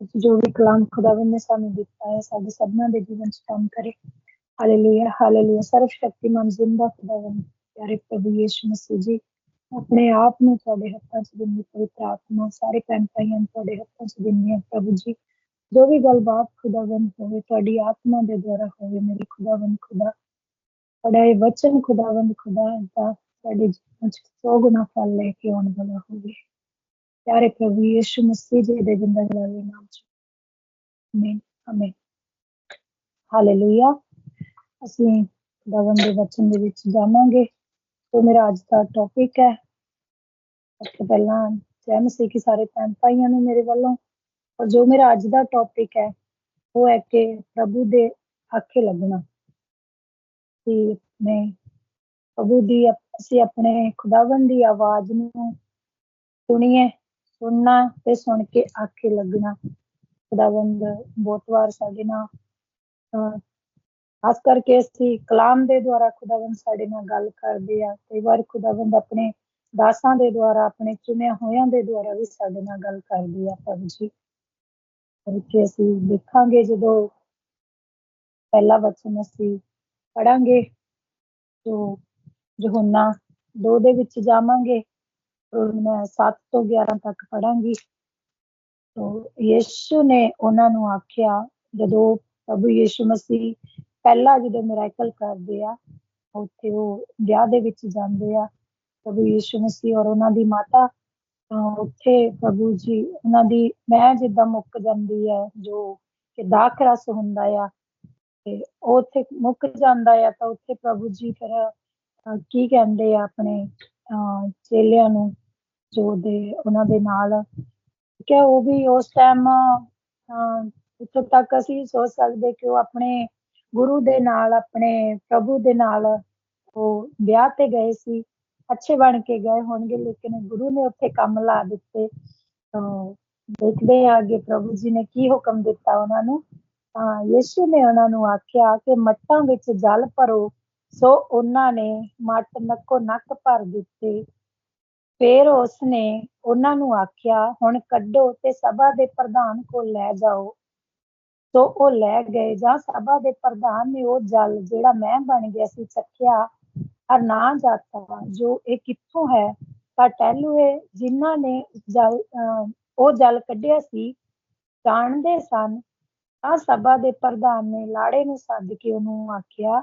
ਜੋ ਵੀ ਕਲਾਮ ਖੁਦਾਵੰਦ ਨੇ ਸਾਨੂੰ ਦਿੱਤਾ ਹੈ, ਸਾਡੇ ਸਭਨਾਂ ਦੇ ਜੀਵਨ 'ਚ ਕੰਮ ਕਰੇ। ਹਾਲੇਲੂਇਆ ਹਾਲੇਲੂਇਆ ਸਰਵ ਸ਼ਕਤੀਮਾਨ ਜ਼ਿੰਦਾ ਖੁਦਾਵੰਦ ਪਿਆਰੇ ਪ੍ਰਭੂ ਯੀਸ਼ੂ ਮਸੀਹ ਜੀ, ਆਪਣੇ ਆਪ ਨੂੰ ਤੁਹਾਡੇ ਹੱਥਾਂ 'ਚ ਦਿੰਦੀ ਪਵਿੱਤਰ ਆਤਮਾ, ਸਾਰੇ ਭੈਣ ਭਾਈਆਂ ਤੁਹਾਡੇ ਹੱਥਾਂ 'ਚ ਦਿੰਦੀ ਹਾਂ ਪ੍ਰਭੂ ਜੀ। ਜੋ ਵੀ ਗੱਲਬਾਤ ਖੁਦਾਵੰਦ ਹੋਵੇ, ਤੁਹਾਡੀ ਆਤਮਾ ਦੇ ਦੁਆਰਾ ਹੋਵੇ, ਮੇਰੇ ਖੁਦਾਵੰਦ ਖੁਦਾ, ਤੁਹਾਡਾ ਇਹ ਵਚਨ ਖੁਦਾਵੰਦ ਖੁਦਾ ਦਾ ਸਾਡੇ ਜੀਵਨ 'ਚ ਸੋ ਗੁਣਾ ਫਲ ਲੈ ਕੇ ਆਉਣ ਵਾਲਾ ਹੋਵੇ। ਪਿਆਰੇ ਪ੍ਰਭੂ ਯੀਸ਼ੂ ਮਸੀਹ ਜੀ ਦੇ ਜਿੰਦਾ ਜਲਾਲੀ ਨਾਮ 'ਚ। ਆਮੀਨ ਆਮੀਨ ਹਾਲੇਲੂਇਆ ਅਸੀਂ ਖੁਦਾਵੰਦ ਦੇ ਵਚਨ ਦੇ ਵਿੱਚ ਜਾਵਾਂਗੇ। ਤੋਂ ਮੇਰਾ ਅੱਜ ਦਾ ਟੌਪਿਕ ਹੈ। ਸਭ ਤੋਂ ਪਹਿਲਾਂ ਜੈ ਮਸੀਹ ਕੀ ਸਾਰੇ ਭੈਣ ਭਾਈਆਂ ਨੂੰ ਮੇਰੇ ਵੱਲੋਂ। ਔਰ ਜੋ ਮੇਰਾ ਅੱਜ ਦਾ ਟੌਪਿਕ ਹੈ, ਉਹ ਹੈ ਕਿ ਪ੍ਰਭੂ ਦੇ ਆਖੇ ਲੱਗਣਾ। ਕਿ ਮੈਂ ਪ੍ਰਭੂ ਦੀ ਅਸੀਂ ਆਪਣੇ ਖੁਦਾਵੰਦ ਦੀ ਆਵਾਜ਼ ਨੂੰ ਸੁਣੀਏ। ਸੁਣਨਾ ਤੇ ਸੁਣ ਕੇ ਆਖੇ ਲੱਗਣਾ। ਖੁਦਾਵੰਦ ਬਹੁਤ ਵਾਰ ਸਾਡੇ ਨਾਲ ਖਾਸ ਕਰਕੇ ਅਸੀਂ ਕਲਾਮ ਦੇ ਦੁਆਰਾ ਖੁਦਾਵੰਦ ਸਾਡੇ ਨਾਲ ਗੱਲ ਕਰਦੇ ਆ। ਕਈ ਵਾਰ ਖੁਦਾਵੰਦ ਆਪਣੇ ਦਾਸਾਂ ਦੇ ਦੁਆਰਾ, ਆਪਣੇ ਚੁਣਿਆ ਹੋਇਆਂ ਦੇ ਦੁਆਰਾ ਵੀ ਸਾਡੇ ਨਾਲ ਗੱਲ ਕਰਦੇ ਆ ਪ੍ਰਭੂ ਜੀ। ਕਿ ਅਸੀਂ ਦੇਖਾਂਗੇ ਜਦੋਂ ਪਹਿਲਾ ਵਚਨ ਅਸੀਂ ਪੜਾਂਗੇ ਜੋ ਯਹੋਨਾ ਦੋ ਦੇ ਵਿੱਚ ਜਾਵਾਂਗੇ ਮੈਂ 7 ਤੋਂ 11 ਤੱਕ ਪੜਾਂਗੀ ਤੋ ਯੀਸ਼ੂ ਨੇ ਉਹਨਾਂ ਨੂੰ ਆਖਿਆ, ਜਦੋਂ ਪ੍ਰਭੂ ਯੀਸ਼ੂ ਮਸੀਹ ਪਹਿਲਾ ਜਦੋਂ ਮਿਰਾਕਲ ਕਰਦੇ ਆ, ਉੱਥੇ ਉਹ ਵਿਆਹ ਦੇ ਵਿੱਚ ਜਾਂਦੇ ਆ, ਪ੍ਰਭੂ ਯੀਸ਼ੂ ਮਸੀਹ ਔਰ ਉਹਨਾਂ ਦੀ ਮਾਤਾ ਉੱਥੇ ਪ੍ਰਭੂ ਜੀ ਉਹਨਾਂ ਦੀ ਮੈਂ ਜਿੱਦਾਂ ਮੁੱਕ ਜਾਂਦੀ ਹੈ ਜੋ ਕਿ ਦਾਖ ਰਸ ਹੁੰਦਾ ਆ, ਤੇ ਉਹ ਉੱਥੇ ਮੁੱਕ ਜਾਂਦਾ ਆ, ਤਾਂ ਉੱਥੇ ਪ੍ਰਭੂ ਜੀ ਫਿਰ ਕੀ ਕਹਿੰਦੇ ਆ ਆਪਣੇ ਚੇਲਿਆਂ ਨੂੰ ਜੋ ਦੇ, ਉਹਨਾਂ ਦੇ ਨਾਲ। ਕਿ ਉਹ ਵੀ ਉਸ ਟਾਈਮ ਇੱਥੋਂ ਤੱਕ ਅਸੀਂ ਸੋਚ ਸਕਦੇ ਕਿ ਉਹ ਆਪਣੇ ਗੁਰੂ ਦੇ ਨਾਲ, ਆਪਣੇ ਪ੍ਰਭੂ ਦੇ ਨਾਲ ਉਹ ਵਿਆਹ ਤੇ ਗਏ ਸੀ, ਅੱਛੇ ਬਣ ਕੇ ਗਏ ਹੋਣਗੇ, ਲੇਕਿਨ ਗੁਰੂ ਨੇ ਉੱਥੇ ਕੰਮ ਲਾ ਦਿੱਤੇ। ਤਾਂ ਦੇਖਦੇ ਆ ਅੱਗੇ ਪ੍ਰਭੂ ਜੀ ਨੇ ਕੀ ਹੁਕਮ ਦਿੱਤਾ ਉਹਨਾਂ ਨੂੰ। ਤਾਂ ਯਿਸੂ ਨੇ ਉਹਨਾਂ ਨੂੰ ਆਖਿਆ ਕਿ ਮੱਟਾਂ ਵਿੱਚ ਜਲ ਭਰੋ ਸੋ ਉਹਨਾਂ ਨੇ ਮੱਟ ਨੱਕੋ ਨੱਕ ਭਰ ਦਿੱਤੇ। ਫਿਰ ਉਸਨੇ ਉਹਨਾਂ ਨੂੰ ਆਖਿਆ ਹੁਣ ਕੱਢੋ ਤੇ ਸਭਾ ਦੇ ਪ੍ਰਧਾਨ ਕੋਲ ਲੈ ਜਾਓ। ਸੋ ਉਹ ਲੈ ਗਏ ਜਾਂ ਸਭਾ ਦੇ ਪ੍ਰਧਾਨ ਨੇ ਉਹ ਜਲ ਜਿਹੜਾ ਮੈਂ ਬਣ ਗਿਆ ਸੀ ਚੱਖਿਆ ਔਰ ਨਾ ਜਾਤਾ। ਜੋ ਇਹ ਕਿੱਥੋਂ ਹੈ? ਤਾਂ ਟਹਿਲੂਏ ਜਿਨ੍ਹਾਂ ਨੇ ਜਲ ਅਹ, ਉਹ ਜਲ ਕੱਢਿਆ ਸੀ ਜਾਣਦੇ ਸਨ। ਤਾਂ ਸਭਾ ਦੇ ਪ੍ਰਧਾਨ ਨੇ ਲਾੜੇ ਨੂੰ ਸੱਦ ਕੇ ਉਹਨੂੰ ਆਖਿਆ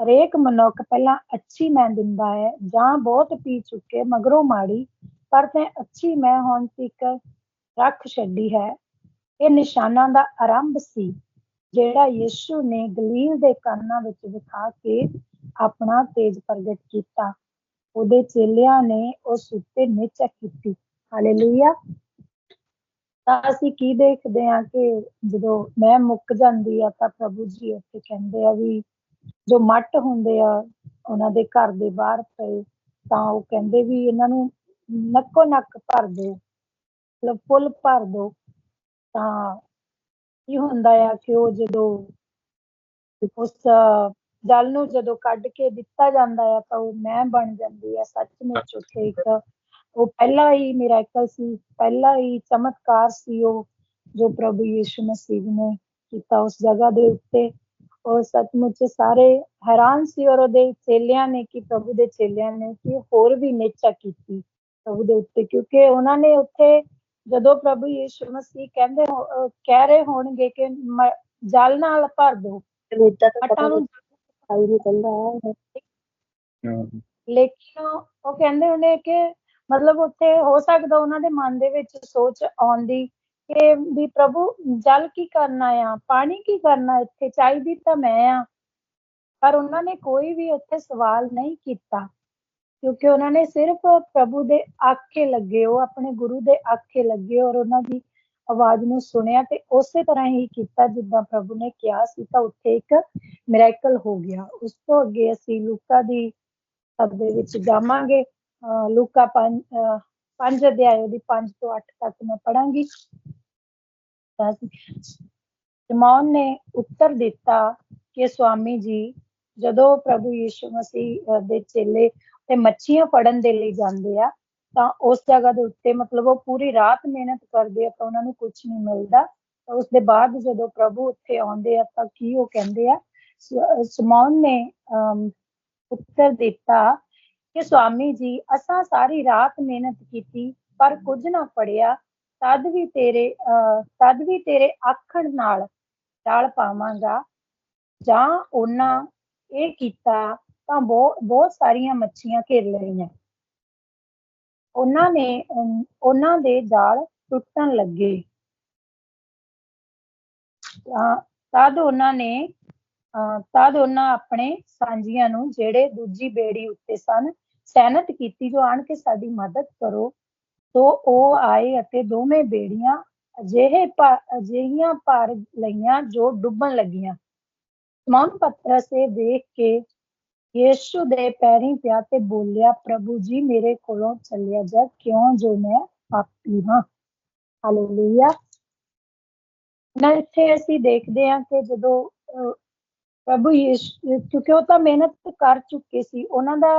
ਹਰੇਕ ਮਨੁੱਖ ਪਹਿਲਾਂ ਅੱਛੀ ਮੈਂ ਦਿੰਦਾ ਹੈ, ਜਾਂ ਬਹੁਤ ਪੀ ਚੁੱਕੇ, ਮਗਰੋਂ ਮਾੜੀ, ਪਰ ਤੇ ਅੱਛੀ ਮੈਂ ਹੁਣ ਤੱਕ ਰੱਖ ਛੱਡੀ ਹੈ। ਇਹ ਨਿਸ਼ਾਨਾਂ ਦਾ ਆਰੰਭ ਸੀ, ਜਿਹੜਾ ਯਿਸੂ ਨੇ ਗਲੀਲ ਦੇ ਕੰਨਾਂ ਵਿੱਚ ਵਿਖਾ ਕੇ ਆਪਣਾ ਤੇਜ ਪ੍ਰਗਟ ਕੀਤਾ। ਉਹਦੇ ਚੇਲਿਆਂ ਨੇ ਉਸ ਉੱਤੇ ਨਿਚਕ ਕੀਤੀ। ਹਾਲੇਲੂਇਆ ਤਾਂ ਅਸੀਂ ਕੀ ਦੇਖਦੇ ਹਾਂ ਕਿ ਜਦੋਂ ਮੈਂ ਮੁੱਕ ਜਾਂਦੀ ਆ ਤਾਂ ਪ੍ਰਭੂ ਜੀ ਉੱਥੇ ਕਹਿੰਦੇ ਆ ਵੀ ਜੋ ਮੱਟ ਹੁੰਦੇ ਆ, ਉਹਨਾਂ ਦੇ ਘਰ ਦੇ ਬਾਹਰ ਪਏ, ਤਾਂ ਉਹ ਕਹਿੰਦੇ ਵੀ ਇਹਨਾਂ ਨੂੰ ਨੱਕੋ ਨੱਕ ਭਰ ਦਿਓ ਮਤਲਬ ਫੁੱਲ ਭਰ ਦਿਓ ਤਾਂ ਕੀ ਹੁੰਦਾ ਆ ਕਿ ਉਹ ਜਦੋਂ ਉਸ ਜਲ ਨੂੰ ਜਦੋਂ ਕੱਢ ਕੇ ਦਿੱਤਾ ਜਾਂਦਾ ਆ, ਤਾਂ ਉਹ ਮੈਂ ਬਣ ਜਾਂਦੀ ਆ ਸੱਚਮੁੱਚ ਉੱਥੇ ਇੱਕ। ਉਹ ਪਹਿਲਾ ਹੀ ਮਿਰਾਕਲ ਸੀ, ਪਹਿਲਾ ਹੀ ਚਮਤਕਾਰ ਸੀ ਉਹ, ਜੋ ਪ੍ਰਭੂ ਯੀਸ਼ੂ ਮਸੀਹ ਨੇ ਕੀਤਾ ਉਸ ਜਗ੍ਹਾ ਦੇ ਉੱਤੇ। ਉਹ ਸੱਚਮੁੱਚ ਸਾਰੇ ਹੈਰਾਨ ਸੀ ਔਰ ਉਹਦੇ ਚੇਲਿਆਂ ਨੇ ਕਿ ਪ੍ਰਭੂ ਦੇ ਚੇਲਿਆਂ ਨੇ ਕਿ ਹੋਰ ਵੀ ਨਿਚਾ ਕੀਤੀ ਪ੍ਰਭੂ ਦੇ ਉੱਤੇ ਕਿਉਂਕਿ ਉਹਨਾਂ ਨੇ ਉੱਥੇ ਜਦੋਂ ਪ੍ਰਭੂ ਯੀਸ਼ੂ ਮਸੀਹ ਕਹਿੰਦੇ ਕਹਿ ਰਹੇ ਹੋਣਗੇ ਕਿ ਮ- ਜਲ ਨਾਲ ਭਰ ਦਿਓ ਮੱਟਾਂ ਨੂੰ ਨਹੀਂ ਹੈ। ਲੇਕਿਨ ਉਹ ਉਹ ਕਹਿੰਦੇ ਉਹਨੇ ਕਿ ਮਤਲਬ ਉੱਥੇ ਹੋ ਸਕਦਾ ਉਹਨਾਂ ਦੇ ਮਨ ਦੇ ਵਿੱਚ ਸੋਚ ਆਉਂਦੀ ਕਿ ਵੀ ਪ੍ਰਭੂ, ਜਲ ਕੀ ਕਰਨਾ ਆ, ਪਾਣੀ ਕੀ ਕਰਨਾ ਇੱਥੇ, ਚਾਹੀਦੀ ਤਾਂ ਮੈਂ ਆ। ਪਰ ਉਹਨਾਂ ਨੇ ਕੋਈ ਵੀ ਉੱਥੇ ਸਵਾਲ ਨਹੀਂ ਕੀਤਾ। ਕਿਉਂਕਿ ਉਹਨਾਂ ਨੇ ਸਿਰਫ ਪ੍ਰਭੂ ਦੇ ਆਖੇ ਲੱਗੇ, ਉਹ ਆਪਣੇ ਗੁਰੂ ਦੇ ਆਖੇ ਲੱਗੇ ਔਰ ਉਹਨਾਂ ਦੀ ਆਵਾਜ਼ ਨੂੰ ਸੁਣਿਆ ਤੇ ਉਸੇ ਤਰ੍ਹਾਂ ਹੀ ਕੀਤਾ ਜਿੱਦਾਂ ਪ੍ਰਭੂ ਨੇ ਕਿਹਾ ਸੀ, ਤਾਂ ਉੱਥੇ ਇੱਕ ਮਿਰਾਕਲ ਹੋ ਗਿਆ। ਉਸ ਤੋਂ ਅੱਗੇ ਅਸੀਂ ਲੂਕਾ ਦੀ ਸਭ ਦੇ ਵਿੱਚ ਜਾਵਾਂਗੇ। ਅਹ ਲੂਕਾ 5 ਪੰਜ ਅਧਿਆਇ ਦੀ 5 ਤੋਂ 8 ਤੱਕ ਮੈਂ ਪੜਾਂਗੀ ਸ਼ਮੌਨ ਨੇ ਉੱਤਰ ਦਿੱਤਾ ਕਿ ਸਵਾਮੀ ਜੀ, ਜਦੋਂ ਪ੍ਰਭੂ ਯੀਸ਼ੂ ਮਸੀਹ ਦੇ ਚੇਲੇ ਤੇ ਮੱਛੀਆਂ ਫੜਨ ਦੇ ਲਈ ਜਾਂਦੇ ਆ, ਤਾਂ ਉਸ ਜਗ੍ਹਾ ਦੇ ਉੱਤੇ ਮਤਲਬ ਉਹ ਪੂਰੀ ਰਾਤ ਮਿਹਨਤ ਕਰਦੇ ਆ, ਤਾਂ ਉਹਨਾਂ ਨੂੰ ਕੁਝ ਨਹੀਂ ਮਿਲਦਾ। ਤਾਂ ਉਸ ਦੇ ਬਾਅਦ ਜਦੋਂ ਪ੍ਰਭੂ ਉੱਥੇ ਆਉਂਦੇ ਆ, ਤਾਂ ਕੀ ਉਹ ਕਹਿੰਦੇ ਆ? ਸਮੌਨ ਨੇ ਉੱਤਰ ਦਿੱਤਾ ਕਿ ਸਵਾਮੀ ਜੀ, ਅਸਾਂ ਸਾਰੀ ਰਾਤ ਮਿਹਨਤ ਕੀਤੀ, ਪਰ ਕੁਝ ਨਾ ਪੜਿਆ ਤਦ ਵੀ ਤੇਰੇ ਤਦ ਵੀ ਤੇਰੇ ਆਖਣ ਨਾਲ ਟਾਲ ਪਾਵਾਂਗਾ। ਜਾਂ ਉਹਨਾਂ ਇਹ ਕੀਤਾ ਤਾਂ ਬਹੁਤ ਸਾਰੀਆਂ ਮੱਛੀਆਂ ਘੇਰ ਲਈਆਂ। ਉਹਨਾਂ ਨੇ ਉਹਨਾਂ ਦੇ ਜਾਲ ਟੁੱਟਣ ਲੱਗੇ। ਤਦ ਉਹਨਾਂ ਨੇ ਅਹ, ਤਦ ਉਹਨਾਂ ਆਪਣੇ ਸਾਂਝੀਆਂ ਨੂੰ ਜਿਹੜੇ ਦੂਜੀ ਬੇੜੀ ਉੱਤੇ ਸਨ ਸੈਨਤ ਕੀਤੀ ਜੋ ਆਣ ਕੇ ਸਾਡੀ ਮਦਦ ਕਰੋ। ਤੋ ਉਹ ਆਏ ਅਤੇ ਦੋਵੇਂ ਬੇੜੀਆਂ ਅਜਿਹੇ ਅਜਿਹੀਆਂ ਭਰ ਲਈਆਂ ਜੋ ਡੁੱਬਣ ਲੱਗੀਆਂ। ਸਮਾਨ ਪਤਰਸੇ ਦੇਖ ਕੇ ਯੀਸ਼ੂ ਦੇ ਪੈਰੀਂ ਪਿਆ ਤੇ ਬੋਲਿਆ, ਪ੍ਰਭੂ ਜੀ, ਮੇਰੇ ਕੋਲੋਂ ਚੱਲਿਆ ਜਾ, ਕਿਉਂ ਜੋ ਮੈਂ ਪਾਪੀ ਹਾਂ? ਹਾਲੇਲੂਇਆ ਨਾ ਇੱਥੇ ਅਸੀਂ ਦੇਖਦੇ ਹਾਂ ਕਿ ਜਦੋਂ ਪ੍ਰਭੂ ਯੀਸ਼ੂ, ਕਿਉਂਕਿ ਉਹ ਤਾਂ ਮਿਹਨਤ ਕਰ ਚੁੱਕੇ ਸੀ, ਉਹਨਾਂ ਦਾ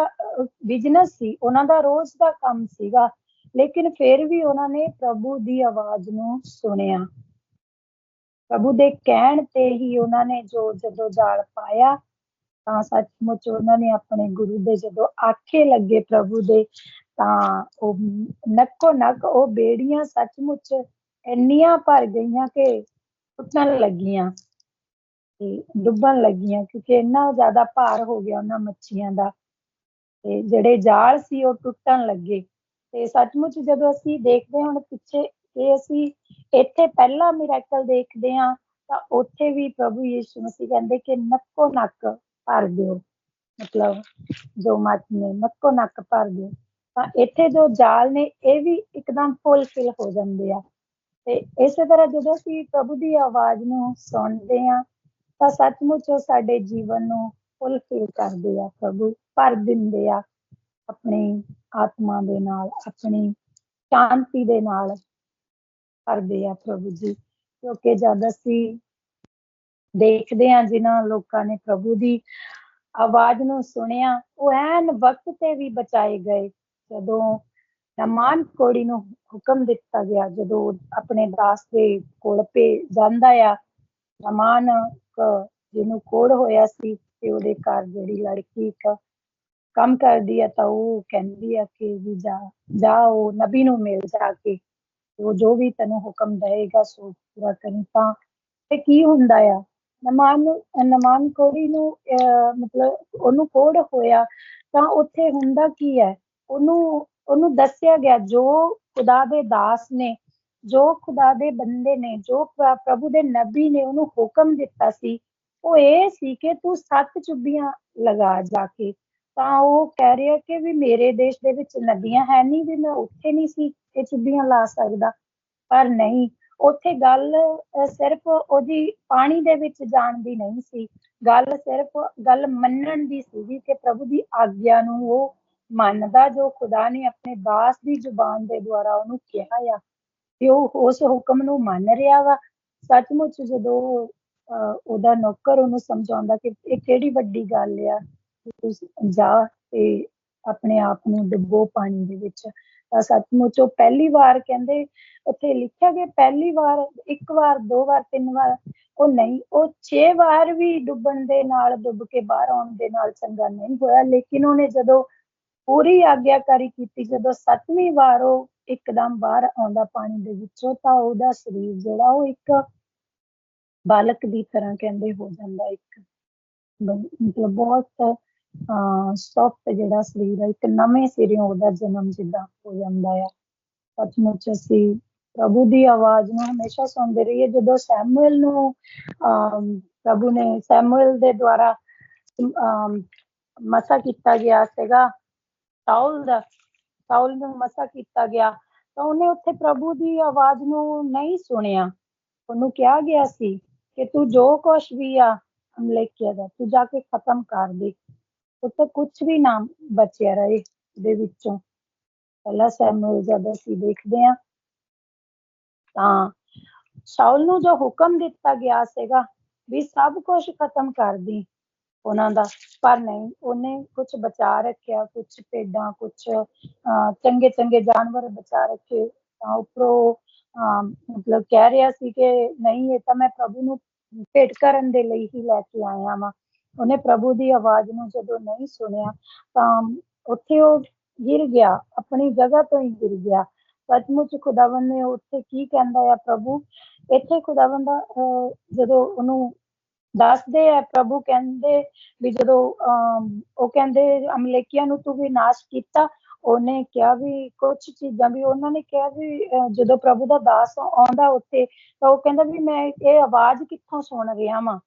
ਬਿਜ਼ਨਸ ਸੀ, ਉਹਨਾਂ ਦਾ ਰੋਜ਼ ਦਾ ਕੰਮ ਸੀਗਾ। ਲੇਕਿਨ ਫਿਰ ਵੀ ਉਹਨਾਂ ਨੇ ਪ੍ਰਭੂ ਦੀ ਆਵਾਜ਼ ਨੂੰ ਸੁਣਿਆ। ਪ੍ਰਭੂ ਦੇ ਕਹਿਣ ਤੇ ਹੀ ਉਹਨਾਂ ਨੇ ਜੋ ਜਦੋਂ ਜਾਲ ਪਾਇਆ, ਤਾਂ ਸੱਚਮੁੱਚ ਉਹਨਾਂ ਨੇ ਆਪਣੇ ਗੁਰੂ ਦੇ ਜਦੋਂ ਆਖੇ ਲੱਗੇ ਪ੍ਰਭੂ ਦੇ, ਤਾਂ ਉਹ ਨੱਕੋ ਨੱਕ ਉਹ ਬੇੜੀਆਂ ਸੱਚਮੁੱਚ ਇੰਨੀਆਂ ਭਰ ਗਈਆਂ ਕਿ ਟੁੱਟਣ ਲੱਗੀਆਂ ਤੇ ਡੁੱਬਣ ਲੱਗੀਆਂ ਕਿਉਂਕਿ ਇੰਨਾ ਜ਼ਿਆਦਾ ਭਾਰ ਹੋ ਗਿਆ ਉਹਨਾਂ ਮੱਛੀਆਂ ਦਾ ਤੇ ਜਿਹੜੇ ਜਾਲ ਸੀ ਉਹ ਟੁੱਟਣ ਲੱਗੇ। ਤੇ ਸੱਚਮੁੱਚ ਜਦੋਂ ਅਸੀਂ ਦੇਖਦੇ ਹਾਂ ਹੁਣ ਪਿੱਛੇ, ਇਹ ਅਸੀਂ ਇੱਥੇ ਪਹਿਲਾ ਮਿਰਾਕਲ ਦੇਖਦੇ ਹਾਂ, ਤਾਂ ਉੱਥੇ ਵੀ ਪ੍ਰਭੂ ਯੀਸ਼ੂ ਮਸੀਹ ਕਹਿੰਦੇ ਕਿ ਨੱਕੋ ਨੱਕ ਭਰ ਦਿਓ। ਮਤਲਬ ਜੋ ਮਤ ਨੇ ਨੱਕੋ ਨੱਕ ਭਰ ਦਿਓ। ਤਾਂ ਇੱਥੇ ਜੋ ਜਾਲ ਨੇ, ਇਹ ਵੀ ਇੱਕਦਮ ਫੁੱਲਫਿਲ ਹੋ ਜਾਂਦੇ ਆ। ਤੇ ਇਸੇ ਤਰ੍ਹਾਂ ਜਦੋਂ ਅਸੀਂ ਪ੍ਰਭੂ ਦੀ ਆਵਾਜ਼ ਨੂੰ ਸੁਣਦੇ ਹਾਂ, ਤਾਂ ਸੱਚਮੁੱਚ ਉਹ ਸਾਡੇ ਜੀਵਨ ਨੂੰ ਫੁੱਲਫਿਲ ਕਰਦੇ ਆ ਪ੍ਰਭੂ, ਭਰ ਦਿੰਦੇ ਆ ਆਪਣੀ ਆਤਮਾ ਦੇ ਨਾਲ, ਆਪਣੀ ਸ਼ਾਂਤੀ ਦੇ ਨਾਲ ਕਰਦੇ ਆ ਪ੍ਰਭੂ ਜੀ। ਕਿਉਂਕਿ ਜਦ ਅਸੀਂ ਦੇਖਦੇ ਹਾਂ ਜਿਨ੍ਹਾਂ ਲੋਕਾਂ ਨੇ ਪ੍ਰਭੂ ਦੀ ਆਵਾਜ਼ ਨੂੰ ਸੁਣਿਆ, ਉਹ ਐਨ ਵਕਤ ਤੇ ਵੀ ਬਚਾਏ ਗਏ, ਜਦੋਂ ਨਮਾਨ ਕੋੜੀ ਨੂੰ ਹੁਕਮ ਦਿੱਤਾ ਗਿਆ, ਜਦੋਂ ਆਪਣੇ ਦਾਸ ਦੇ ਕੋਲ ਪੇ ਜਾਂਦਾ ਆ ਨਮਾਨ ਜਿਹਨੂੰ ਕੋੜ ਹੋਇਆ ਸੀ ਤੇ ਉਹਦੇ ਘਰ ਜਿਹੜੀ ਲੜਕੀ ਇੱਕ ਕੰਮ ਕਰਦੀ ਹੈ ਤਾਂ ਉਹ ਕਹਿੰਦੀ ਆ ਕਿ ਵੀ ਜਾ ਜਾ ਉਹ ਨਬੀ ਨੂੰ ਮਿਲ ਜਾ ਕੇ। ਉਹ ਜੋ ਵੀ ਤੈਨੂੰ ਹੁਕਮ ਦੇਏਗਾ, ਸੋ ਪੂਰਾ ਕਰੀ। ਤਾਂ ਤੇ ਕੀ ਹੁੰਦਾ ਆ? ਨਮਾਨ ਨਮਾਨ ਕੋੜੀ ਨੂੰ ਮਤਲਬ ਉਹਨੂੰ ਕੋੜ ਹੋਇਆ ਤਾਂ ਉੱਥੇ ਹੁੰਦਾ ਕੀ ਹੈ ਉਹਨੂੰ ਉਹਨੂੰ ਦੱਸਿਆ ਗਿਆ, ਜੋ ਖੁਦਾ ਦੇ ਦਾਸ ਨੇ, ਜੋ ਖੁਦਾ ਦੇ ਬੰਦੇ ਨੇ, ਜੋ ਪ੍ਰ- ਪ੍ਰਭੂ ਦੇ ਨਬੀ ਨੇ ਉਹਨੂੰ ਹੁਕਮ ਦਿੱਤਾ ਸੀ, ਉਹ ਇਹ ਸੀ ਕਿ ਤੂੰ ਸੱਤ ਚੁੱਭੀਆਂ ਲਗਾ ਜਾ ਕੇ। ਤਾਂ ਉਹ ਕਹਿ ਰਿਹਾ ਕਿ ਵੀ ਮੇਰੇ ਦੇਸ਼ ਦੇ ਵਿੱਚ ਨਦੀਆਂ ਹੈ ਨਹੀਂ ਵੀ ਮੈਂ ਉੱਥੇ ਨਹੀਂ ਸੀ ਇਹ ਚੁੱਭੀਆਂ ਲਾ ਸਕਦਾ। ਪਰ ਨਹੀਂ ਉੱਥੇ ਗੱਲ ਸਿਰਫ ਉਹਦੀ ਪਾਣੀ ਦੇ ਵਿੱਚ ਜਾਣ ਦੀ ਨਹੀਂ ਸੀ। ਗੱਲ ਸਿਰਫ ਗੱਲ ਮੰਨਣ ਦੀ ਸੀ ਕਿ ਪ੍ਰਭੂ ਦੀ ਆਗਿਆ ਨੂੰ ਉਹ ਮੰਨਦਾ ਜੋ ਖੁਦਾ ਨੇ ਆਪਣੇ ਦਾਸ ਦੀ ਜ਼ੁਬਾਨ ਦੇ ਦੁਆਰਾ ਉਹਨੂੰ ਕਿਹਾ ਆ। ਤੇ ਉਹ ਉਸ ਹੁਕਮ ਨੂੰ ਮੰਨ ਰਿਹਾ ਵਾ। ਸੱਚਮੁੱਚ ਜਦੋਂ ਅਹ, ਉਹਦਾ ਨੌਕਰ ਉਹਨੂੰ ਸਮਝਾਉਂਦਾ ਕਿ ਇਹ ਕਿਹੜੀ ਵੱਡੀ ਗੱਲ ਆ। ਤੁਸੀਂ ਜਾ ਤੇ ਆਪਣੇ ਆਪ ਨੂੰ ਡੁੱਬੋ ਪਾਣੀ ਦੇ ਵਿੱਚ। ਤਾਂ ਸੱਚਮੁੱਚ ਉਹ ਪਹਿਲੀ ਵਾਰ ਕਹਿੰਦੇ, ਉੱਥੇ ਲਿਖਿਆ ਗਿਆ ਪਹਿਲੀ ਵਾਰ, ਇੱਕ ਵਾਰ, ਦੋ ਵਾਰ, ਤਿੰਨ ਵਾਰ, ਉਹ ਨਹੀਂ, ਉਹ 6 ਵਾਰ ਵੀ ਡੁੱਬਣ ਦੇ ਨਾਲ ਡੁੱਬ ਕੇ ਬਾਹਰ ਆਉਣ ਦੇ ਨਾਲ ਚੰਗਾ ਨਹੀਂ ਹੋਇਆ। ਲੇਕਿਨ ਉਹਨੇ ਜਦੋਂ ਪੂਰੀ ਆਗਿਆਕਾਰੀ ਕੀਤੀ, ਜਦੋਂ ਸੱਤਵੀਂ ਵਾਰ ਉਹ ਇੱਕਦਮ ਬਾਹਰ ਆਉਂਦਾ ਪਾਣੀ ਦੇ ਵਿੱਚੋਂ, ਤਾਂ ਉਹਦਾ ਸਰੀਰ ਜਿਹੜਾ, ਉਹ ਇੱਕ ਬਾਲਕ ਦੀ ਤਰ੍ਹਾਂ ਕਹਿੰਦੇ ਹੋ ਜਾਂਦਾ, ਇੱਕ ਮਤਲਬ ਬਹੁਤ ਸੌਫਟ ਜਿਹੜਾ ਸਰੀਰ ਹੈ ਇੱਕ ਨਵੇਂ ਸਿਰਿਓਂ ਉਹਦਾ ਜਨਮ ਜਿੱਦਾਂ ਹੋ ਜਾਂਦਾ ਆ। ਸੱਚਮੁੱਚ ਅਸੀਂ ਪ੍ਰਭੂ ਦੀ ਆਵਾਜ਼ ਨੂੰ ਹਮੇਸ਼ਾ ਸੁਣਦੇ ਰਹੀਏ। ਜਦੋਂ ਸੈਮੂਅਲ ਨੂੰ ਅਮ, ਪ੍ਰਭੂ ਨੇ ਸੈਮੂਅਲ ਦੇ ਦੁਆਰਾ ਮਸਾ ਕੀਤਾ ਗਿਆ ਸੀਗਾ ਸਾਊਲ ਦਾ ਸਾਊਲ ਨੂੰ ਮਸਾ ਕੀਤਾ ਗਿਆ ਤਾਂ ਉਹਨੇ ਉੱਥੇ ਪ੍ਰਭੂ ਦੀ ਆਵਾਜ਼ ਨੂੰ ਨਹੀਂ ਸੁਣਿਆ। ਉਹਨੂੰ ਕਿਹਾ ਗਿਆ ਸੀ ਕਿ ਤੂੰ ਜੋ ਕੁਛ ਵੀ ਆ ਹਮਲੇ ਕਿਆ ਦਾ ਤੂੰ ਜਾ ਕੇ ਖਤਮ ਕਰ ਦੇ। ਉੱਥੇ ਕੁਝ ਵੀ ਨਾ ਬਚਿਆ ਰਹੇ ਦੇ ਵਿੱਚੋਂ। ਪਹਿਲਾ ਸੈਮੂਅਲ ਜਦ ਅਸੀਂ ਦੇਖਦੇ ਹਾਂ ਤਾਂ ਸ਼ਾਉਲ ਨੂੰ ਜੋ ਹੁਕਮ ਦਿੱਤਾ ਗਿਆ ਸੀਗਾ ਵੀ ਸਭ ਕੁਝ ਖਤਮ ਕਰ ਦੀ ਉਹਨਾਂ ਦਾ ਪਰ ਨਹੀਂ ਉਹਨੇ ਕੁਝ ਬਚਾ ਰੱਖਿਆ ਕੁਝ ਭੇਡਾਂ ਕੁਝ ਚੰਗੇ ਚੰਗੇ ਜਾਨਵਰ ਬਚਾ ਰੱਖੇ। ਤਾਂ ਉੱਪਰੋਂ ਅਮ, ਮਤਲਬ ਕਹਿ ਰਿਹਾ ਸੀ ਕਿ ਨਹੀਂ ਇਹ ਤਾਂ ਮੈਂ ਪ੍ਰਭੂ ਨੂੰ ਭੇਟ ਕਰਨ ਦੇ ਲਈ ਹੀ ਲੈ ਕੇ ਆਇਆ ਵਾਂ। ਉਹਨੇ ਪ੍ਰਭੂ ਦੀ ਆਵਾਜ਼ ਨੂੰ ਜਦੋਂ ਨਹੀਂ ਸੁਣਿਆ ਤਾਂ ਉੱਥੇ ਉਹ ਗਿਰ ਗਿਆ ਆਪਣੀ ਜਗ੍ਹਾ ਤੋਂ ਹੀ ਗਿਰ ਗਿਆ। ਸੱਚਮੁੱਚ ਖੁਦਾਵੰ ਨੇ ਉੱਥੇ ਕੀ ਕਹਿੰਦਾ ਆ ਪ੍ਰਭੂ? ਇੱਥੇ ਖੁਦਾਵੰ ਦਾ ਜਦੋਂ ਉਹਨੂੰ ਦੱਸਦੇ ਆ ਪ੍ਰਭੂ ਕਹਿੰਦੇ ਵੀ ਜਦੋਂ ਅਮ, ਉਹ ਕਹਿੰਦੇ ਅਮਲੇਕੀਆਂ ਨੂੰ ਤੂੰ ਵੀ ਨਾਸ਼ ਕੀਤਾ ਉਹਨੇ ਕਿਹਾ ਵੀ ਕੁਝ ਚੀਜ਼ਾਂ ਵੀ ਉਹਨਾਂ ਨੇ ਕਿਹਾ ਵੀ ਜਦੋਂ ਪ੍ਰਭੂ ਦਾ ਦਾਸ ਆਉਂਦਾ ਉੱਥੇ ਤਾਂ ਉਹ ਕਹਿੰਦਾ ਵੀ ਮੈਂ ਇਹ ਆਵਾਜ਼ ਕਿੱਥੋਂ ਸੁਣ ਰਿਹਾ ਵਾਂ?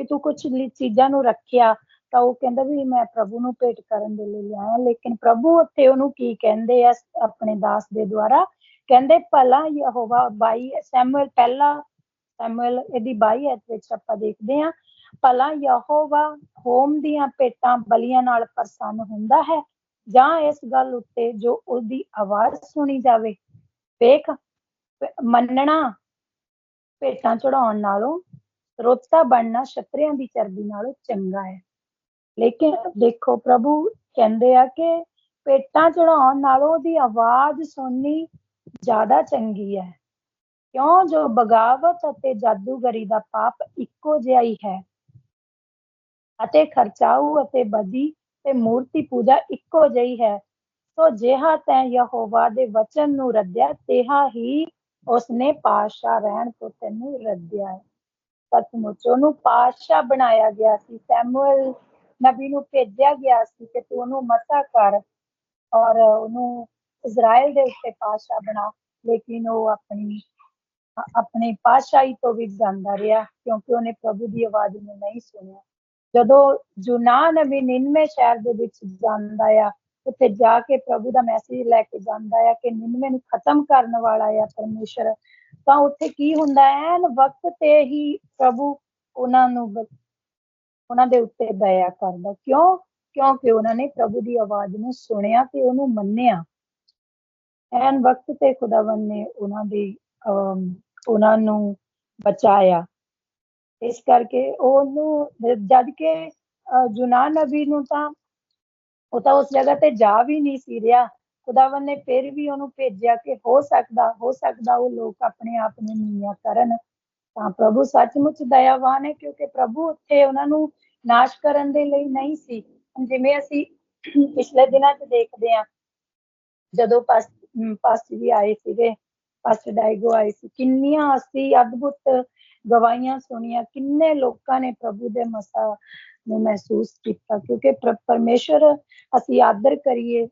ਵੀ ਤੂੰ ਕੁਝ ਚੀਜ਼ਾਂ ਨੂੰ ਰੱਖਿਆ ਤਾਂ ਉਹ ਕਹਿੰਦਾ ਵੀ ਮੈਂ ਪ੍ਰਭੂ ਨੂੰ ਭੇਟ ਕਰਨ ਦੇ ਲਈ ਲਿਆਇਆ ਲੇਕਿਨ ਪ੍ਰਭੂ ਉੱਥੇ ਉਹਨੂੰ ਕੀ ਕਹਿੰਦੇ ਆ ਆਪਣੇ ਦਾਸ ਦੇ ਦੁਆਰਾ? ਕਹਿੰਦੇ, ਭਲਾ ਯਹੋਵਾ ਬਾਈ ਸੈਮੂਅਲ, ਪਹਿਲਾ ਸੈਮੂਅਲ, ਇਹਦੀ 22 ਐਤ ਵਿੱਚ ਆਪਾਂ ਦੇਖਦੇ ਹਾਂ ਭਲਾ ਯਹੋਵਾ ਹੋਮ ਦੀਆਂ ਭੇਟਾਂ ਬਲੀਆਂ ਨਾਲ ਪ੍ਰਸੰਨ ਹੁੰਦਾ ਹੈ ਜਾਂ ਇਸ ਗੱਲ ਉੱਤੇ ਜੋ ਉਹਦੀ ਆਵਾਜ਼ ਸੁਣੀ ਜਾਵੇ? ਵੇਖ ਮੰਨਣਾ ਭੇਟਾਂ ਚੜਾਉਣ ਨਾਲੋਂ ਰੋਤਾ ਬਣਨਾ ਛਤਰਿਆਂ ਦੀ ਚਰਬੀ ਨਾਲੋਂ ਚੰਗਾ ਹੈ। ਲੇਕਿਨ ਦੇਖੋ ਪ੍ਰਭੂ ਕਹਿੰਦੇ ਆ ਕਿ ਪੇਟਾਂ ਚੜਾਉਣ ਨਾਲੋਂ ਦੀ ਆਵਾਜ਼ ਸੁਣਨੀ ਜ਼ਿਆਦਾ ਚੰਗੀ ਹੈ। ਕਿਉਂ? ਜੋ ਬਗਾਵਤ ਅਤੇ ਜਾਦੂਗਰੀ ਦਾ ਪਾਪ ਇੱਕੋ ਜਿਹਾ ਹੀ ਹੈ। ਅਤੇ ਖਰਚਾਊ ਅਤੇ ਬਦੀ ਤੇ ਮੂਰਤੀ ਪੂਜਾ ਇੱਕੋ ਜਿਹੀ ਹੈ। ਸੋ ਜਿਹਾ ਤੈ ਯਹੋਵਾ ਦੇ ਵਚਨ ਨੂੰ ਰੱਦਿਆ ਤੇਹਾ ਹੀ ਉਸਨੇ ਪਾਸ਼ਾ ਰਹਿਣ ਤੋਂ ਤੈਨੂੰ ਰੱਦਿਆ ਹੈ। ਸੱਚਮੁੱਚ ਉਹਨੂੰ ਪਾਸ਼ਾ ਬਣਾਇਆ ਗਿਆ ਸੀ, ਸੈਮੂਅਲ ਨਬੀ ਨੂੰ ਭੇਜਿਆ ਗਿਆ ਸੀ ਕਿ ਤੂੰ ਉਹਨੂੰ ਮਸਾ ਕਰ ਔਰ ਉਹਨੂੰ ਇਜ਼ਰਾਈਲ ਦੇ ਉੱਤੇ ਪਾਸ਼ਾ ਬਣਾ, ਲੇਕਿਨ ਉਹ ਆਪਣੀ ਅ- ਆਪਣੀ ਤੋਂ ਵੀ ਜਾਂਦਾ ਰਿਹਾ ਕਿਉਂਕਿ ਉਹਨੇ ਪ੍ਰਭੂ ਦੀ ਆਵਾਜ਼ ਨੂੰ ਨਹੀਂ ਸੁਣਿਆ। ਜਦੋਂ ਜੁਨਾ ਨਬੀ ਨਿੰਮੇ ਸ਼ਹਿਰ ਦੇ ਵਿੱਚ ਜਾਂਦਾ ਆ, ਉੱਥੇ ਜਾ ਕੇ ਪ੍ਰਭੂ ਦਾ ਮੈਸੇਜ ਲੈ ਕੇ ਜਾਂਦਾ ਆ ਕਿ ਨਿੰਮੇ ਨੂੰ ਖਤਮ ਕਰਨ ਵਾਲਾ ਆ ਪਰਮੇਸ਼ਰ ਤਾਂ ਉੱਥੇ ਕੀ ਹੁੰਦਾ? ਹੈ ਐਨ ਵਕਤ ਤੇ ਹੀ ਪ੍ਰਭੂ ਉਹਨਾਂ ਨੂੰ ਉਹਨਾਂ ਦੇ ਉੱਤੇ ਦਇਆ ਕਰਦਾ। ਕਿਉਂ? ਕਿਉਂਕਿ ਉਹਨਾਂ ਨੇ ਪ੍ਰਭੂ ਦੀ ਆਵਾਜ਼ ਨੂੰ ਸੁਣਿਆ ਤੇ ਉਹਨੂੰ ਮੰਨਿਆ। ਐਨ ਵਕਤ ਤੇ ਖੁਦਾਵੰ ਨੇ ਉਹਨਾਂ ਦੀ ਅਮ, ਉਹਨਾਂ ਨੂੰ ਬਚਾਇਆ। ਇਸ ਕਰਕੇ ਉਹਨੂੰ ਜਦ ਕਿ ਅਹ, ਜੁਨਾ ਨਬੀ ਨੂੰ ਤਾਂ ਉਹ ਤਾਂ ਉਸ ਜਗ੍ਹਾ ਤੇ ਜਾ ਵੀ ਨਹੀਂ ਸੀ ਰਿਹਾ। ਖੁਦਾਵੰ ਨੇ ਫਿਰ ਵੀ ਉਹਨੂੰ ਭੇਜਿਆ ਕਿ ਹੋ ਸਕਦਾ ਹੋ ਸਕਦਾ ਉਹ ਲੋਕ ਆਪਣੇ ਆਪ ਨੂੰ ਨੀਵਾਂ ਕਰਨ। ਤਾਂ ਪ੍ਰਭੂ ਸੱਚਮੁੱਚ ਦਇਆਵਾਨ ਹੈ ਕਿਉਂਕਿ ਪ੍ਰਭੂ ਉੱਥੇ ਉਹਨਾਂ ਨੂੰ ਨਾਸ਼ ਕਰਨ ਦੇ ਲਈ ਨਹੀਂ ਸੀ। ਜਿਵੇਂ ਅਸੀਂ ਪਿਛਲੇ ਦਿਨਾਂ 'ਚ ਦੇਖਦੇ ਹਾਂ, ਜਦੋਂ ਪਾਸ ਪਾਸਟਰ ਜੀ ਆਏ ਸੀਗੇ, ਪਾਸਟਰ ਡਾਈਗੋ ਆਏ ਸੀ, ਕਿੰਨੀਆਂ ਅਸੀਂ ਅਦਭੁਤ ਗਵਾਹੀਆਂ ਸੁਣੀਆਂ, ਕਿੰਨੇ ਲੋਕਾਂ ਨੇ ਪ੍ਰਭੂ ਦੇ ਮਸਾ ਨੂੰ ਮਹਿਸੂਸ ਕੀਤਾ, ਕਿਉਂਕਿ ਪ੍ਰ- ਪਰਮੇਸ਼ਰ ਅਸੀਂ ਆਦਰ ਕਰੀਏ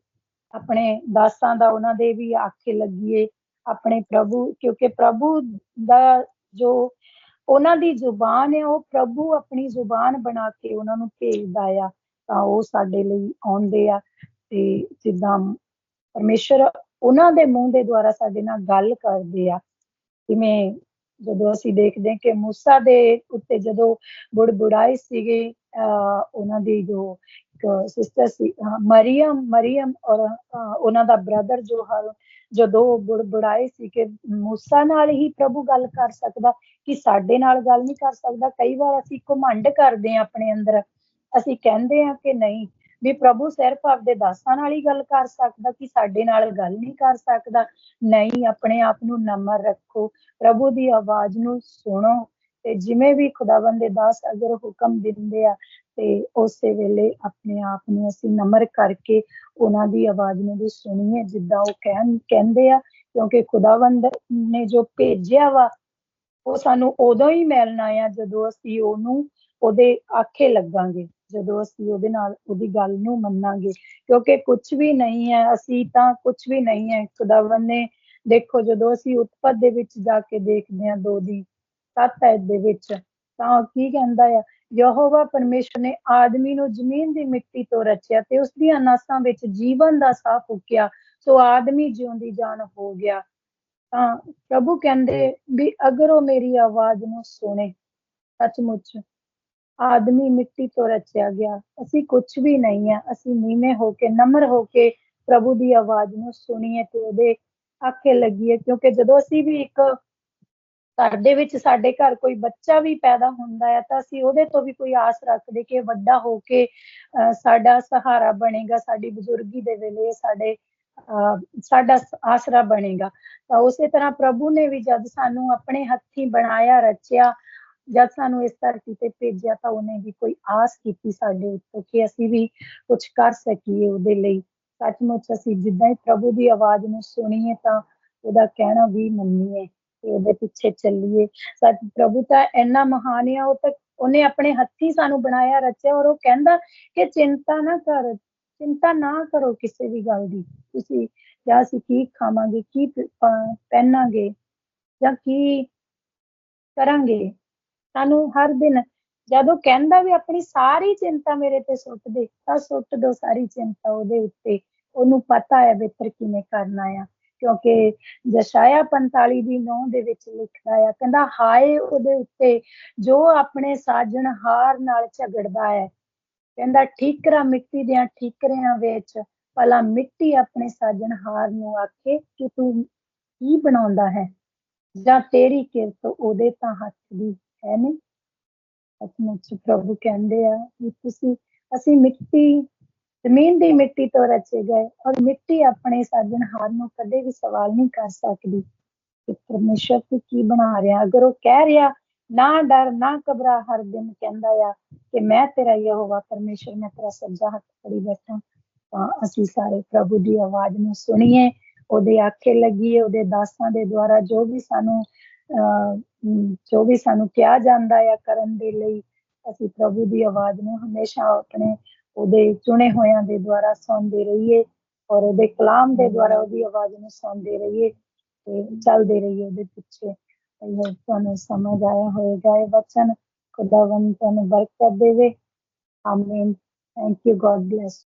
ਆਪਣੇ ਦਾਸਾਂ ਦਾ ਉਹਨਾਂ ਦੇ ਵੀ ਆਖੇ ਲੱਗੀਏ, ਆਪਣੇ ਪ੍ਰਭੂ, ਕਿਉਂਕਿ ਪ੍ਰਭੂ ਦਾ ਜੋ ਉਹਨਾਂ ਦੀ ਜ਼ੁਬਾਨ ਹੈ, ਉਹ ਪ੍ਰਭੂ ਆਪਣੀ ਜ਼ੁਬਾਨ ਬਣਾ ਕੇ ਉਹਨਾਂ ਨੂੰ ਭੇਜਦਾ ਆ, ਤਾਂ ਉਹ ਸਾਡੇ ਲਈ ਆਉਂਦੇ ਆ। ਤੇ ਜਿੱਦਾਂ ਪਰਮੇਸ਼ਰ ਉਹਨਾਂ ਦੇ ਮੂੰਹ ਦੇ ਦੁਆਰਾ ਸਾਡੇ ਨਾਲ ਗੱਲ ਕਰਦੇ ਆ। ਜਿਵੇਂ ਜਦੋਂ ਅਸੀਂ ਦੇਖਦੇ ਹਾਂ ਕਿ ਮੂਸਾ ਦੇ ਉੱਤੇ ਜਦੋਂ ਬੁੜਬੁੜਾਈ ਸੀਗੇ, ਅਹ ਉਹਨਾਂ ਦੀ ਜੋ ਇੱਕ ਸਿਸਟਰ ਸੀ, ਅਹ ਮਰੀਮ ਮਰੀਮ ਔਰ ਉਹਨਾਂ ਦਾ ਬ੍ਰਦਰ ਜੋ ਹਰ ਜਦੋਂ ਉਹ ਸੀ ਕਿ ਮੂਸਾ ਨਾਲ ਹੀ ਪ੍ਰਭੂ ਗੱਲ ਕਰ ਸਕਦਾ, ਕਿ ਸਾਡੇ ਨਾਲ ਗੱਲ ਨਹੀਂ ਕਰ ਸਕਦਾ। ਕਈ ਵਾਰ ਅਸੀਂ ਘਮੰਡ ਕਰਦੇ ਹਾਂ ਆਪਣੇ ਅੰਦਰ। ਅਸੀਂ ਕਹਿੰਦੇ ਹਾਂ ਕਿ ਨਹੀਂ, ਵੀ ਪ੍ਰਭੂ ਸਿਰਫ ਆਪਦੇ ਦਾਸਾਂ ਨਾਲ ਹੀ ਗੱਲ ਕਰ ਸਕਦਾ ਕਿ ਸਾਡੇ ਨਾਲ ਗੱਲ ਨਹੀਂ ਕਰ ਸਕਦਾ। ਨਹੀਂ, ਆਪਣੇ ਆਪ ਨੂੰ ਨਮਰ ਰੱਖੋ। ਪ੍ਰਭੂ ਦੀ ਆਵਾਜ਼ ਨੂੰ ਸੁਣੋ। ਤੇ ਜਿਵੇਂ ਵੀ ਖੁਦਾਵੰਦ ਦੇ ਦਾਸ ਅਗਰ ਹੁਕਮ ਦਿੰਦੇ ਆ ਤੇ ਉਸੇ ਵੇਲੇ ਆਪਣੇ ਆਪ ਨੂੰ ਅਸੀਂ ਨਮਰ ਕਰਕੇ ਉਹਨਾਂ ਦੀ ਆਵਾਜ਼ ਨੂੰ ਵੀ ਸੁਣੀਏ, ਜਿੱਦਾਂ ਉਹ ਕਹਿਣ, ਕਹਿੰਦੇ ਆ, ਕਿਉਂਕਿ ਖੁਦਾਵੰਦ ਨੇ ਜੋ ਭੇਜਿਆ ਵਾ, ਉਹ ਸਾਨੂੰ ਉਦੋਂ ਹੀ ਮਿਲਣਾ ਆ, ਜਦੋਂ ਅਸੀਂ ਉਹਨੂੰ ਉਹਦੇ ਆਖੇ ਲੱਗਾਂਗੇ, ਜਦੋਂ ਅਸੀਂ ਉਹਦੇ ਨਾਲ ਉਹਦੀ ਗੱਲ ਨੂੰ ਮੰਨਾਂਗੇ, ਕਿਉਂਕਿ ਕੁਝ ਵੀ ਨਹੀਂ ਹੈ, ਅਸੀਂ ਤਾਂ ਕੁਝ ਵੀ ਨਹੀਂ ਹੈ, ਖੁਦਾਵੰਦ ਨੇ ਦੇਖੋ ਜਦੋਂ ਅਸੀਂ ਉਤਪਤ ਦੇ ਵਿੱਚ ਜਾ ਕੇ ਦੇਖਦੇ ਹਾਂ ਦੋ ਦੀ ਸੱਤ ਐਤ ਦੇ ਵਿੱਚ, ਤਾਂ ਕੀ ਕਹਿੰਦਾ ਆ ਯਹੋਵਾ ਪਰਮੇਸ਼ਰ ਨੇ ਆਦਮੀ ਨੂੰ ਜ਼ਮੀਨ ਦੀ ਮਿੱਟੀ ਤੋਂ ਰਚਿਆ ਤੇ ਉਸ ਦੀਆਂ ਨਸਾਂ ਵਿੱਚ ਜੀਵਨ ਦਾ ਸਾਹ ਫੂਕਿਆ, ਸੋ ਆਦਮੀ ਜਿਉਂਦੀ ਜਾਨ ਹੋ ਗਿਆ। ਤਾਂ ਪ੍ਰਭੂ ਕਹਿੰਦੇ ਵੀ ਅਗਰ ਉਹ ਮੇਰੀ ਆਵਾਜ਼ ਨੂੰ ਸੁਣੇ, ਸੱਚਮੁੱਚ ਆਦਮੀ ਮਿੱਟੀ ਤੋਂ ਰਚਿਆ ਗਿਆ, ਅਸੀਂ ਕੁਝ ਵੀ ਨਹੀਂ ਹੈ, ਅਸੀਂ ਨੀਵੇਂ ਹੋ ਕੇ, ਨਮਰ ਹੋ ਕੇ ਪ੍ਰਭੂ ਦੀ ਆਵਾਜ਼ ਨੂੰ ਸੁਣੀਏ ਤੇ ਉਹਦੇ ਆਖੇ ਲੱਗੀਏ, ਕਿਉਂਕਿ ਜਦੋਂ ਅਸੀਂ ਵੀ ਇੱਕ ਸਾਡੇ ਵਿੱਚ ਸਾਡੇ ਘਰ ਕੋਈ ਬੱਚਾ ਵੀ ਪੈਦਾ ਹੁੰਦਾ ਹੈ ਤਾਂ ਅਸੀਂ ਉਹਦੇ ਤੋਂ ਵੀ ਕੋਈ ਆਸ ਰੱਖਦੇ ਕਿ ਵੱਡਾ ਹੋ ਕੇ ਸਾਡਾ ਸਹਾਰਾ ਬਣੇਗਾ, ਸਾਡੀ ਬਜ਼ੁਰਗੀ ਦੇ ਵੇਲੇ ਸਾਡੇ ਸਾਡਾ ਆਸਰਾ ਬਣੇਗਾ। ਤਾਂ ਉਸੇ ਤਰ੍ਹਾਂ ਪ੍ਰਭੂ ਨੇ ਵੀ ਜਦ ਸਾਨੂੰ ਆਪਣੇ ਹੱਥੀਂ ਬਣਾਇਆ, ਰਚਿਆ, ਜਦ ਸਾਨੂੰ ਇਸ ਧਰਤੀ ਤੇ ਭੇਜਿਆ ਤਾਂ ਉਹਨੇ ਵੀ ਕੋਈ ਆਸ ਕੀਤੀ ਸਾਡੇ ਉੱਤੇ ਕਿ ਅਸੀਂ ਵੀ ਕੁਝ ਕਰ ਸਕੀਏ ਉਹਦੇ ਲਈ। ਸੱਚਮੁੱਚ ਅਸੀਂ ਜਿੱਦਾਂ ਹੀ ਪ੍ਰਭੂ ਦੀ ਆਵਾਜ਼ ਨੂੰ ਸੁਣੀਏ ਤਾਂ ਉਹਦਾ ਕਹਿਣਾ ਵੀ ਮੰਨੀਏ। ਤੇ ਉਹਦੇ ਪਿੱਛੇ ਚੱਲੀਏ। ਸੱਚ ਪ੍ਰਭੂ ਤਾਂ ਇੰਨਾ ਮਹਾਨ ਆ, ਉਹ ਤਾਂ ਉਹਨੇ ਆਪਣੇ ਹੱਥੀਂ ਸਾਨੂੰ ਬਣਾਇਆ, ਰਚਿਆ ਔਰ ਉਹ ਕਹਿੰਦਾ ਕਿ ਚਿੰਤਾ ਨਾ ਕਰ, ਚਿੰਤਾ ਨਾ ਕਰੋ ਕਿਸੇ ਵੀ ਗੱਲ ਦੀ। ਤੁਸੀਂ ਜਾਂ ਅਸੀਂ ਕੀ ਖਾਵਾਂਗੇ, ਕੀ ਪਹਿਨਾਂਗੇ ਜਾਂ ਕੀ ਕਰਾਂਗੇ? ਸਾਨੂੰ ਹਰ ਦਿਨ ਜਦੋਂ ਕਹਿੰਦਾ ਵੀ ਆਪਣੀ ਸਾਰੀ ਚਿੰਤਾ ਮੇਰੇ ਤੇ ਸੁੱਟ ਦੇ, ਤਾਂ ਸੁੱਟ ਦੋ ਸਾਰੀ ਚਿੰਤਾ ਉਹਦੇ ਉੱਤੇ। ਉਹਨੂੰ ਪਤਾ ਹੈ ਬਿਹਤਰ ਕਿਵੇਂ ਕਰਨਾ ਆ। ਕਿਉਂਕਿ ਜਸ਼ਾਇਆ 45 ਦੀ 9 ਦੇ ਵਿੱਚ ਲਿਖਦਾ ਆ, ਕਹਿੰਦਾ, ਹਾਏ, ਉਹਦੇ ਉੱਤੇ ਜੋ ਆਪਣੇ ਸਾਜਣਹਾਰ ਨਾਲ ਝਗੜਦਾ ਹੈ। ਕਹਿੰਦਾ, ਠੀਕਰਾ ਮਿੱਟੀ ਦੀਆਂ ਠੀਕਰਿਆਂ ਵਿੱਚ, ਭਲਾ ਮਿੱਟੀ ਆਪਣੇ ਸਾਜਣਹਾਰ ਨੂੰ ਆਖੇ ਕਿ ਤੂੰ ਕੀ ਬਣਾਉਂਦਾ ਹੈ? ਜਾਂ ਤੇਰੀ ਕਿਰਤ ਉਹਦੇ ਤਾਂ ਹੱਥ ਦੀ ਹੈ ਨਹੀਂ? ਸੱਚਮੁੱਚ ਪ੍ਰਭੂ ਕਹਿੰਦੇ ਆ ਵੀ ਤੁਸੀਂ, ਅਸੀਂ ਮਿੱਟੀ ਜ਼ਮੀਨ ਦੀ ਮਿੱਟੀ ਤੋਂ ਰਚੇ ਗਏ ਔਰ ਮਿੱਟੀ ਆਪਣੇ ਸਾਜਣਹਾਰ ਨੂੰ ਕਦੇ ਵੀ ਸਵਾਲ ਨਹੀਂ ਕਰ ਸਕਦੀ ਕਿ ਪਰਮੇਸ਼ਰ ਤੂੰ ਕੀ ਬਣਾ ਰਿਹਾ? ਅਗਰ ਉਹ ਕਹਿ ਰਿਹਾ ਨਾ ਡਰ ਨਾ ਘਬਰਾ ਹਰ ਦਿਨ ਕਹਿੰਦਾ ਆ ਕਿ ਮੈਂ ਤੇਰਾ ਯਹੋਵਾ ਪਰਮੇਸ਼ਰ ਮੈਂ ਤੇਰਾ ਸੱਜਾ ਹੱਥ ਫੜੀ ਬੈਠਾ ਤਾਂ ਅਸੀਂ ਸਾਰੇ ਪ੍ਰਭੂ ਦੀ ਆਵਾਜ਼ ਨੂੰ ਸੁਣੀਏ। ਉਹਦੇ ਆਖੇ ਲੱਗੀਏ ਉਹਦੇ ਦਾਸਾਂ ਦੇ ਦੁਆਰਾ ਜੋ ਵੀ ਸਾਨੂੰ ਅਹ, ਜੋ ਵੀ ਸਾਨੂੰ ਕਿਹਾ ਜਾਂਦਾ ਆ ਕਰਨ ਦੇ ਲਈ ਅਸੀਂ ਪ੍ਰਭੂ ਦੀ ਆਵਾਜ਼ ਨੂੰ ਹਮੇਸ਼ਾ ਆਪਣੇ ਉਹਦੇ ਚੁਣੇ ਹੋਇਆਂ ਦੇ ਦੁਆਰਾ ਸੁਣਦੇ ਰਹੀਏ ਔਰ ਉਹਦੇ ਕਲਾਮ ਦੇ ਦੁਆਰਾ ਉਹਦੀ ਆਵਾਜ਼ ਨੂੰ ਸੁਣਦੇ ਰਹੀਏ ਤੇ ਚੱਲਦੇ ਰਹੀਏ ਉਹਦੇ ਪਿੱਛੇ। ਇਹ ਤੁਹਾਨੂੰ ਸਮਝ ਆਇਆ ਹੋਵੇਗਾ ਇਹ ਵਚਨ ਖੁਦਾਵੰਦ ਤੁਹਾਨੂੰ ਬਰਕਤ ਦੇਵੇ। ਆਮੀਨ ਥੈਂਕ ਯੂ ਗॉड ਬlesਸ